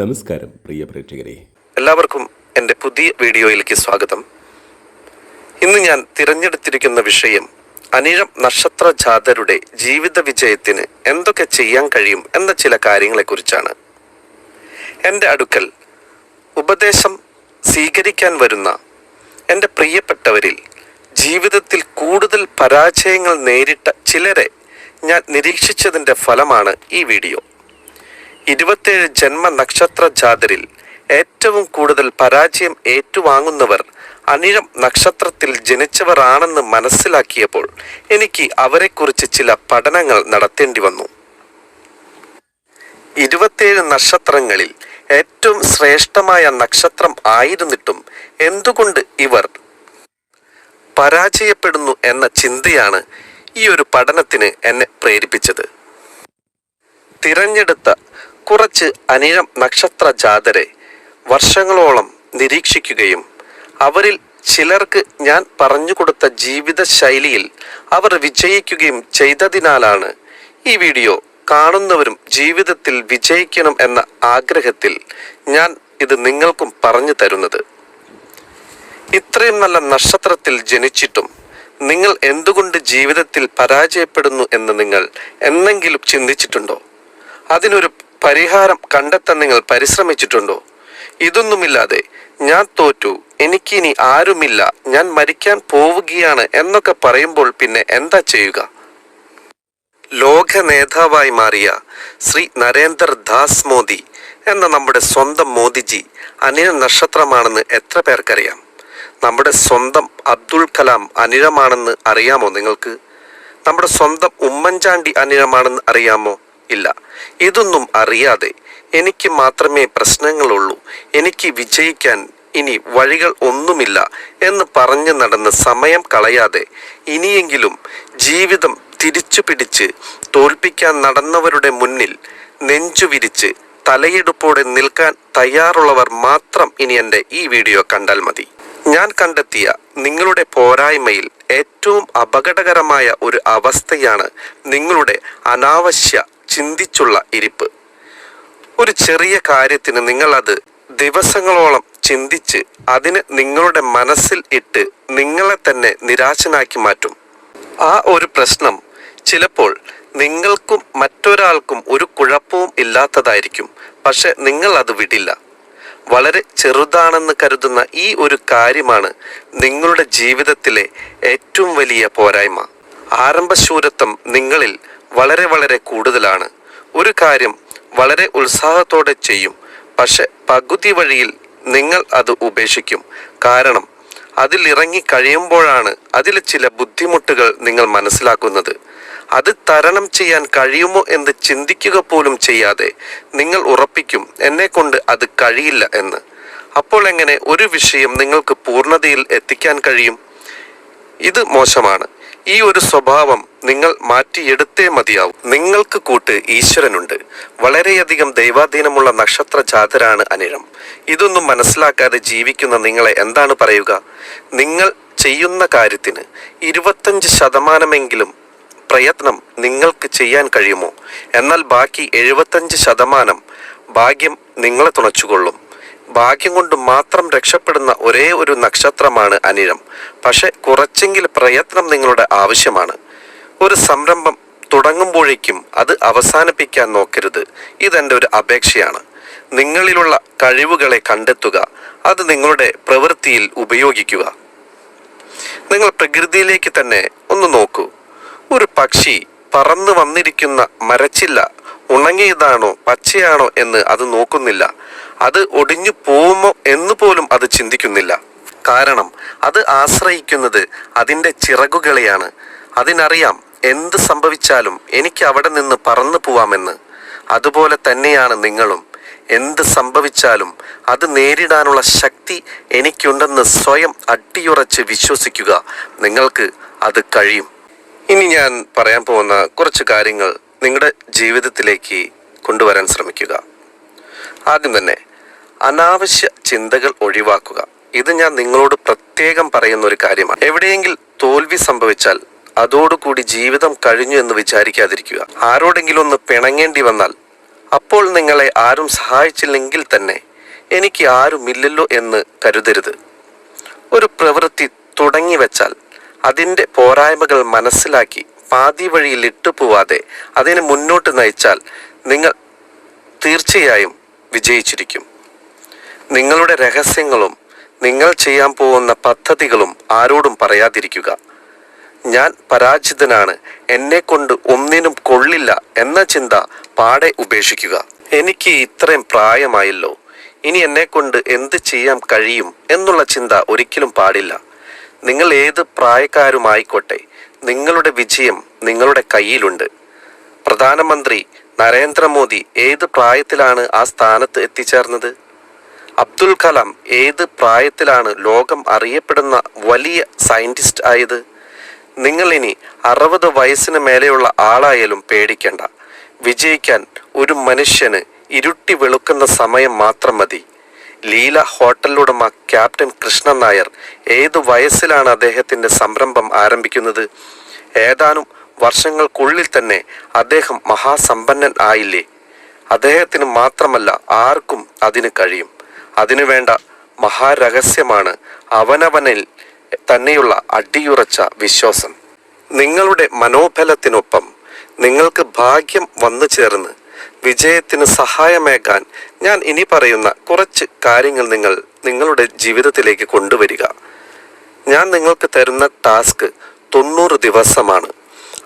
നമസ്കാരം പ്രിയ പ്രേക്ഷകരെ. എല്ലാവർക്കും എന്റെ പുതിയ വീഡിയോയിലേക്ക് സ്വാഗതം. ഇന്ന് ഞാൻ തിരഞ്ഞെടുത്തിരിക്കുന്ന വിഷയം അനിഴം നക്ഷത്ര ജാതരുടെ ജീവിത വിജയത്തിന് എന്തൊക്കെ ചെയ്യാൻ കഴിയും എന്ന ചില കാര്യങ്ങളെക്കുറിച്ചാണ്. എന്റെ അടുക്കൽ ഉപദേശം സ്വീകരിക്കാൻ വരുന്ന എന്റെ പ്രിയപ്പെട്ടവരിൽ ജീവിതത്തിൽ കൂടുതൽ പരാജയങ്ങൾ നേരിട്ട ചിലരെ ഞാൻ നിരീക്ഷിച്ചതിന്റെ ഫലമാണ് ഈ വീഡിയോ. ഇരുപത്തേഴ് ജന്മ നക്ഷത്ര ജാതരിൽ ഏറ്റവും കൂടുതൽ പരാജയം ഏറ്റുവാങ്ങുന്നവർ അനിഴം നക്ഷത്രത്തിൽ ജനിച്ചവർ ആണെന്ന് മനസ്സിലാക്കിയപ്പോൾ എനിക്ക് അവരെക്കുറിച്ച് ചില പഠനങ്ങൾ നടത്തേണ്ടി വന്നു. ഇരുപത്തേഴ് നക്ഷത്രങ്ങളിൽ ഏറ്റവും ശ്രേഷ്ഠമായ നക്ഷത്രം ആയിരുന്നിട്ടും എന്തുകൊണ്ട് ഇവർ പരാജയപ്പെടുന്നു എന്ന ചിന്തയാണ് ഈ ഒരു പഠനത്തിന് എന്നെ പ്രേരിപ്പിച്ചത്. തിരഞ്ഞെടുത്ത കുറച്ച് അനിഴം നക്ഷത്ര ജാതരെ വർഷങ്ങളോളം നിരീക്ഷിക്കുകയും അവരിൽ ചിലർക്ക് ഞാൻ പറഞ്ഞു കൊടുത്ത ജീവിത ശൈലിയിൽ അവർ വിജയിക്കുകയും ചെയ്തതിനാലാണ് ഈ വീഡിയോ കാണുന്നവരും ജീവിതത്തിൽ വിജയിക്കണം എന്ന ആഗ്രഹത്തിൽ ഞാൻ ഇത് നിങ്ങൾക്കും പറഞ്ഞു തരുന്നത്. ഇത്രയും നല്ല നക്ഷത്രത്തിൽ ജനിച്ചിട്ടും നിങ്ങൾ എന്തുകൊണ്ട് ജീവിതത്തിൽ പരാജയപ്പെടുന്നു എന്ന് നിങ്ങൾ എന്നെങ്കിലും ചിന്തിച്ചിട്ടുണ്ടോ? അതിനൊരു പരിഹാരം കണ്ടെത്താൻ നിങ്ങൾ പരിശ്രമിച്ചിട്ടുണ്ടോ? ഇതൊന്നുമില്ലാതെ ഞാൻ തോറ്റു എനിക്കിനി ആരുമില്ല ഞാൻ മരിക്കാൻ പോവുകയാണ് എന്നൊക്കെ പറയുമ്പോൾ പിന്നെ എന്താ ചെയ്യുക? ലോക നേതാവായി മാറിയ ശ്രീ നരേന്ദ്ര ദാസ് മോദി എന്ന നമ്മുടെ സ്വന്തം മോദിജി അനിഴ നക്ഷത്രമാണെന്ന് എത്ര പേർക്കറിയാം? നമ്മുടെ സ്വന്തം അബ്ദുൾ കലാം അനിഴമാണെന്ന് അറിയാമോ നിങ്ങൾക്ക്? നമ്മുടെ സ്വന്തം ഉമ്മൻചാണ്ടി അനിഴമാണെന്ന് അറിയാമോ? ഇല്ല. ഇതൊന്നും അറിയാതെ എനിക്ക് മാത്രമേ പ്രശ്നങ്ങളുള്ളൂ. എനിക്ക് വിജയിക്കാൻ ഇനി വഴികൾ ഒന്നുമില്ല എന്ന് പറഞ്ഞു നടന്ന് സമയം കളയാതെ ഇനിയെങ്കിലും ജീവിതം തിരിച്ചു പിടിച്ച് തോൽപ്പിക്കാൻ നടന്നവരുടെ മുന്നിൽ നെഞ്ചു വിരിച്ച് തലയെടുപ്പോടെ നിൽക്കാൻ തയ്യാറുള്ളവർ മാത്രം ഇനി എന്റെ ഈ വീഡിയോ കണ്ടാൽ മതി. ഞാൻ കണ്ടെത്തിയ നിങ്ങളുടെ പോരായ്മയിൽ ഏറ്റവും അപകടകരമായ ഒരു അവസ്ഥയാണ് നിങ്ങളുടെ അനാവശ്യ ചിന്തിച്ചുള്ള ഇരിപ്പ്. ഒരു ചെറിയ കാര്യത്തിന് അത് ദിവസങ്ങളോളം ചിന്തിച്ച് അതിന് നിങ്ങളുടെ മനസ്സിൽ ഇട്ട് നിങ്ങളെ തന്നെ നിരാശനാക്കി മാറ്റും. ആ ഒരു പ്രശ്നം ചിലപ്പോൾ നിങ്ങൾക്കും മറ്റൊരാൾക്കും ഒരു കുഴപ്പവും ഇല്ലാത്തതായിരിക്കും. പക്ഷെ നിങ്ങൾ അത് വിടില്ല. വളരെ ചെറുതാണെന്ന് കരുതുന്ന ഈ ഒരു കാര്യമാണ് നിങ്ങളുടെ ജീവിതത്തിലെ ഏറ്റവും വലിയ പോരായ്മ. ആരംഭശൂരത്വം നിങ്ങളിൽ വളരെ വളരെ കൂടുതലാണ്. ഒരു കാര്യം വളരെ ഉത്സാഹത്തോടെ ചെയ്യും. പക്ഷെ പകുതി വഴിയിൽ നിങ്ങൾ അത് ഉപേക്ഷിക്കും. കാരണം അതിൽ ഇറങ്ങി കഴിയുമ്പോഴാണ് അതിൽ ചില ബുദ്ധിമുട്ടുകൾ നിങ്ങൾ മനസ്സിലാക്കുന്നത്. അത് തരണം ചെയ്യാൻ കഴിയുമോ എന്ന് ചിന്തിക്കുക പോലും ചെയ്യാതെ നിങ്ങൾ ഉറപ്പിക്കും എന്നെ കൊണ്ട് അത് കഴിയില്ല എന്ന്. അപ്പോൾ എങ്ങനെ ഒരു വിഷയം നിങ്ങൾക്ക് പൂർണതയിൽ എത്തിക്കാൻ കഴിയും? ഇത് മോശമാണ്. ഈ ഒരു സ്വഭാവം നിങ്ങൾ മാറ്റിയെടുത്തേ മതിയാവും. നിങ്ങൾക്ക് കൂട്ട് ഈശ്വരനുണ്ട്. വളരെയധികം ദൈവാധീനമുള്ള നക്ഷത്ര ജാതരാണ് അനിഴം. ഇതൊന്നും മനസ്സിലാക്കാതെ ജീവിക്കുന്ന നിങ്ങളെ എന്താണ് പറയുക? നിങ്ങൾ ചെയ്യുന്ന കാര്യത്തിന് ഇരുപത്തഞ്ച് ശതമാനമെങ്കിലും പ്രയത്നം നിങ്ങൾക്ക് ചെയ്യാൻ കഴിയുമോ? എന്നാൽ ബാക്കി എഴുപത്തഞ്ച് ശതമാനം ഭാഗ്യം നിങ്ങളെ തുണച്ചുകൊള്ളും. ഭാഗ്യം കൊണ്ട് മാത്രം രക്ഷപ്പെടുന്ന ഒരേ ഒരു നക്ഷത്രമാണ് അനിഴം. പക്ഷെ കുറച്ചെങ്കിൽ പ്രയത്നം നിങ്ങളുടെ ആവശ്യമാണ്. ഒരു സംരംഭം തുടങ്ങുമ്പോഴേക്കും അത് അവസാനിപ്പിക്കാൻ നോക്കരുത്. ഇതെന്റെ ഒരു അപേക്ഷയാണ്. നിങ്ങളിലുള്ള കഴിവുകളെ കണ്ടെത്തുക. അത് നിങ്ങളുടെ പ്രവൃത്തിയിൽ ഉപയോഗിക്കുക. നിങ്ങൾ പ്രകൃതിയിലേക്ക് തന്നെ ഒന്ന് നോക്കൂ. ഒരു പക്ഷി പറന്നു വന്നിരിക്കുന്ന മരച്ചില്ല ഉണങ്ങിയതാണോ പച്ചയാണോ എന്ന് അത് നോക്കുന്നില്ല. അത് ഒടിഞ്ഞു പോകുമോ എന്ന് പോലും അത് ചിന്തിക്കുന്നില്ല. കാരണം അത് ആശ്രയിക്കുന്നത് അതിന്റെ ചിറകുകളെയാണ്. അതിനറിയാം എന്ത് സംഭവിച്ചാലും എനിക്ക് അവിടെ നിന്ന് പറന്നു പോവാമെന്ന്. അതുപോലെ തന്നെയാണ് നിങ്ങളും. എന്ത് സംഭവിച്ചാലും അത് നേരിടാനുള്ള ശക്തി എനിക്കുണ്ടെന്ന് സ്വയം അട്ടിയുറച്ച് വിശ്വസിക്കുക. നിങ്ങൾക്ക് അത് കഴിയും. ഇനി ഞാൻ പറയാൻ പോകുന്ന കുറച്ച് കാര്യങ്ങൾ നിങ്ങളുടെ ജീവിതത്തിലേക്ക് കൊണ്ടുവരാൻ ശ്രമിക്കുക. ആദ്യം തന്നെ അനാവശ്യ ചിന്തകൾ ഒഴിവാക്കുക. ഇത് ഞാൻ നിങ്ങളോട് പ്രത്യേകം പറയുന്ന ഒരു കാര്യമാണ്. എവിടെയെങ്കിലും തോൽവി സംഭവിച്ചാൽ അതോടുകൂടി ജീവിതം കഴിഞ്ഞു എന്ന് വിചാരിക്കാതിരിക്കുക. ആരോടെങ്കിലും ഒന്ന് പിണങ്ങേണ്ടി വന്നാൽ അപ്പോൾ നിങ്ങളെ ആരും സഹായിച്ചില്ലെങ്കിൽ തന്നെ എനിക്ക് ആരുമില്ലല്ലോ എന്ന് കരുതരുത്. ഒരു പ്രവൃത്തി തുടങ്ങി വെച്ചാൽ അതിന്റെ പോരായ്മകൾ മനസ്സിലാക്കി പാതി വഴിയിൽ ഇട്ടുപോവാതെ അതിനെ മുന്നോട്ട് നയിച്ചാൽ നിങ്ങൾ തീർച്ചയായും വിജയിച്ചിരിക്കും. നിങ്ങളുടെ രഹസ്യങ്ങളും നിങ്ങൾ ചെയ്യാൻ പോകുന്ന പദ്ധതികളും ആരോടും പറയാതിരിക്കുക. ഞാൻ പരാജിതനാണ് എന്നെ കൊണ്ട് ഒന്നിനും കൊള്ളില്ല എന്ന ചിന്ത പാടെ ഉപേക്ഷിക്കുക. എനിക്ക് ഇത്രയും പ്രായമായല്ലോ ഇനി എന്നെ കൊണ്ട് എന്ത് ചെയ്യാൻ കഴിയും എന്നുള്ള ചിന്ത ഒരിക്കലും പാടില്ല. നിങ്ങൾ ഏത് പ്രായക്കാരുമായിക്കോട്ടെ നിങ്ങളുടെ വിജയം നിങ്ങളുടെ കയ്യിലുണ്ട്. പ്രധാനമന്ത്രി നരേന്ദ്രമോദി ഏത് പ്രായത്തിലാണ് ആ സ്ഥാനത്ത് എത്തിച്ചേർന്നത്? അബ്ദുൽ കലാം ഏത് പ്രായത്തിലാണ് ലോകം അറിയപ്പെടുന്ന വലിയ സയന്റിസ്റ്റ് ആയത്? നിങ്ങൾ ഇനി അറുപത് വയസ്സിന് മേലെയുള്ള ആളായാലും പേടിക്കേണ്ട. വിജയിക്കാൻ ഒരു മനുഷ്യന് ഇരുട്ടി വെളുക്കുന്ന സമയം മാത്രം മതി. ലീല ഹോട്ടലുടമ ക്യാപ്റ്റൻ കൃഷ്ണൻ നായർ ഏത് വയസ്സിലാണ് അദ്ദേഹത്തിന്റെ സംരംഭം ആരംഭിക്കുന്നത്? ഏതാനും വർഷങ്ങൾക്കുള്ളിൽ തന്നെ അദ്ദേഹം മഹാസമ്പന്നൻ ആയില്ലേ? അദ്ദേഹത്തിന് മാത്രമല്ല ആർക്കും അതിന് കഴിയും. അതിനുവേണ്ട മഹാരഹസ്യമാണ് അവനവനിൽ തന്നെയുള്ള അടിയുറച്ച വിശ്വാസം. നിങ്ങളുടെ മനോബലത്തിനൊപ്പം നിങ്ങൾക്ക് ഭാഗ്യം വന്നു ചേർന്ന് വിജയത്തിന് സഹായമേകാൻ ഞാൻ ഇനി പറയുന്ന കുറച്ച് കാര്യങ്ങൾ നിങ്ങൾ നിങ്ങളുടെ ജീവിതത്തിലേക്ക് കൊണ്ടുവരിക. ഞാൻ നിങ്ങൾക്ക് തരുന്ന ടാസ്ക് തൊണ്ണൂറ് ദിവസമാണ്.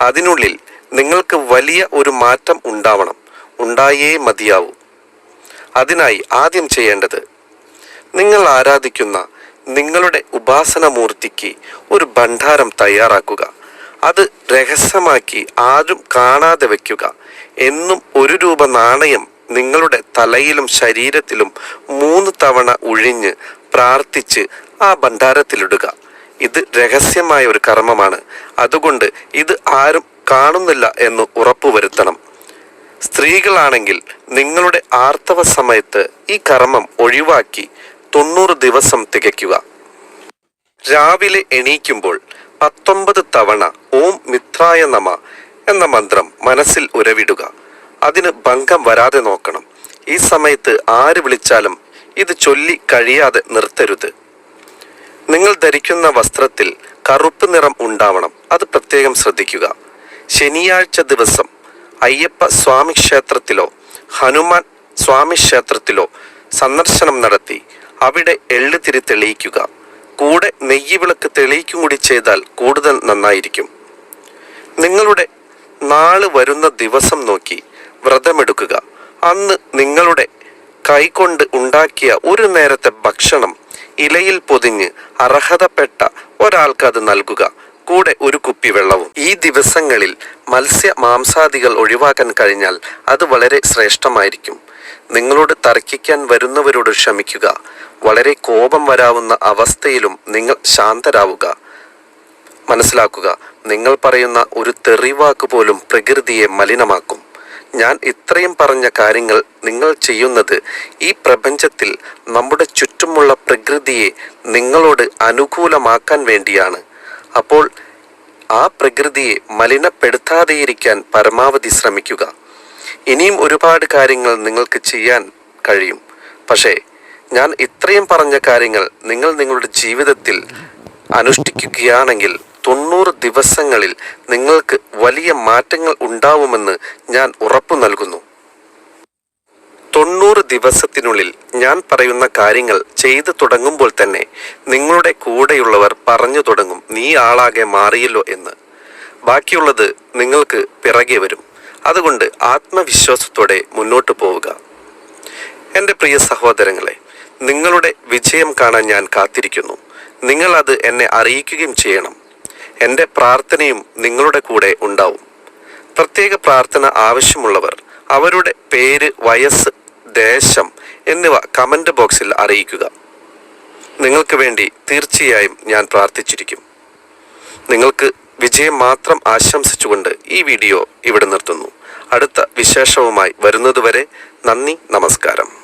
അതിനുള്ളിൽ നിങ്ങൾക്ക് വലിയ ഒരു മാറ്റം ഉണ്ടാവണം. ഉണ്ടായേ മതിയാവൂ. അതിനായി ആദ്യം ചെയ്യേണ്ടത് നിങ്ങൾ ആരാധിക്കുന്ന നിങ്ങളുടെ ഉപാസനമൂർത്തിക്ക് ഒരു ഭണ്ഡാരം തയ്യാറാക്കുക. അത് രഹസ്യമാക്കി ആരും കാണാതെ വെക്കുക. എന്നും ഒരു രൂപ നാണയം നിങ്ങളുടെ തലയിലും ശരീരത്തിലും മൂന്ന് തവണ ഒഴിഞ്ഞ് പ്രാർത്ഥിച്ച് ആ ഭണ്ഡാരത്തിലിടുക. ഇത് രഹസ്യമായ ഒരു കർമ്മമാണ്. അതുകൊണ്ട് ഇത് ആരും കാണുന്നില്ല എന്ന് ഉറപ്പുവരുത്തണം. സ്ത്രീകളാണെങ്കിൽ നിങ്ങളുടെ ആർത്തവ സമയത്ത് ഈ കർമ്മം ഒഴിവാക്കി തൊണ്ണൂറ് ദിവസം തികയ്ക്കുക. രാവിലെ എണീക്കുമ്പോൾ പത്തൊമ്പത് തവണ ഓം മിത്രായ നമ എന്ന മന്ത്രം മനസ്സിൽ ഉരവിടുക. അതിന് ഭംഗം വരാതെ നോക്കണം. ഈ സമയത്ത് ആര് വിളിച്ചാലും ഇത് ചൊല്ലി കഴിയാതെ നിർത്തരുത്. നിങ്ങൾ ധരിക്കുന്ന വസ്ത്രത്തിൽ കറുപ്പ് നിറം ഉണ്ടാവണം. അത് പ്രത്യേകം ശ്രദ്ധിക്കുക. ശനിയാഴ്ച ദിവസം അയ്യപ്പ സ്വാമി ക്ഷേത്രത്തിലോ ഹനുമാൻ സ്വാമി ക്ഷേത്രത്തിലോ സന്ദർശനം നടത്തി അവിടെ എള്ളുതിരി തെളിയിക്കുക. കൂടെ നെയ്യ് വിളക്ക് തെളിയിക്കും കൂടി ചെയ്താൽ കൂടുതൽ നന്നായിരിക്കും. നിങ്ങളുടെ നാൾ വരുന്ന ദിവസം നോക്കി വ്രതമെടുക്കുക. അന്ന് നിങ്ങളുടെ കൈകൊണ്ട് ഉണ്ടാക്കിയ ഒരു നേരത്തെ ഭക്ഷണം ഇലയിൽ പൊതിഞ്ഞ് അർഹതപ്പെട്ട ഒരാൾക്ക് അത് നൽകുക. കൂടെ ഒരു കുപ്പി വെള്ളവും. ഈ ദിവസങ്ങളിൽ മത്സ്യ മാംസാദികൾ ഒഴിവാക്കാൻ കഴിഞ്ഞാൽ അത് വളരെ ശ്രേഷ്ഠമായിരിക്കും. നിങ്ങളോട് തർക്കിക്കാൻ വരുന്നവരോട് ക്ഷമിക്കുക. വളരെ കോപം വരാവുന്ന അവസ്ഥയിലും നിങ്ങൾ ശാന്തരാവുക. മനസ്സിലാക്കുക. നിങ്ങൾ പറയുന്ന ഒരു തെറിവാക്ക് പോലും പ്രകൃതിയെ മലിനമാക്കും. ഞാൻ ഇത്രയും പറഞ്ഞ കാര്യങ്ങൾ നിങ്ങൾ ചെയ്യുന്നത് ഈ പ്രപഞ്ചത്തിൽ നമ്മുടെ ചുറ്റുമുള്ള പ്രകൃതിയെ നിങ്ങളോട് അനുകൂലമാക്കാൻ വേണ്ടിയാണ്. അപ്പോൾ ആ പ്രകൃതിയെ മലിനപ്പെടുത്താതെയിരിക്കാൻ പരമാവധി ശ്രമിക്കുക. ഇനിയും ഒരുപാട് കാര്യങ്ങൾ നിങ്ങൾക്ക് ചെയ്യാൻ കഴിയും. പക്ഷേ ഞാൻ ഇത്രയും പറഞ്ഞ കാര്യങ്ങൾ നിങ്ങൾ നിങ്ങളുടെ ജീവിതത്തിൽ അനുഷ്ഠിക്കുകയാണെങ്കിൽ തൊണ്ണൂറ് ദിവസങ്ങളിൽ നിങ്ങൾക്ക് വലിയ മാറ്റങ്ങൾ ഉണ്ടാവുമെന്ന് ഞാൻ ഉറപ്പു നൽകുന്നു. തൊണ്ണൂറ് ദിവസത്തിനുള്ളിൽ ഞാൻ പറയുന്ന കാര്യങ്ങൾ ചെയ്തു തുടങ്ങുമ്പോൾ തന്നെ നിങ്ങളുടെ കൂടെയുള്ളവർ പറഞ്ഞു തുടങ്ങും നീ ആളാകെ മാറിയല്ലോ എന്ന്. ബാക്കിയുള്ളത് നിങ്ങൾക്ക് പിറകെ വരും. അതുകൊണ്ട് ആത്മവിശ്വാസത്തോടെ മുന്നോട്ട് പോവുക. എന്റെ പ്രിയ സഹോദരങ്ങളെ നിങ്ങളുടെ വിജയം കാണാൻ ഞാൻ കാത്തിരിക്കുന്നു. നിങ്ങൾ അത് എന്നെ അറിയിക്കുകയും ചെയ്യണം. എന്റെ പ്രാർത്ഥനയും നിങ്ങളുടെ കൂടെ ഉണ്ടാവും. പ്രത്യേക പ്രാർത്ഥന ആവശ്യമുള്ളവർ അവരുടെ പേര് വയസ്സ് ദേശം എന്നിവ കമന്റ് ബോക്സിൽ അറിയിക്കുക. നിങ്ങൾക്ക് വേണ്ടി തീർച്ചയായും ഞാൻ പ്രാർത്ഥിച്ചിരിക്കും. നിങ്ങൾക്ക് വിജയം മാത്രം ആശംസിച്ചുകൊണ്ട് ഈ വീഡിയോ ഇവിടെ നിർത്തുന്നു. അടുത്ത വിശേഷവുമായി വരുന്നതുവരെ നന്ദി നമസ്കാരം.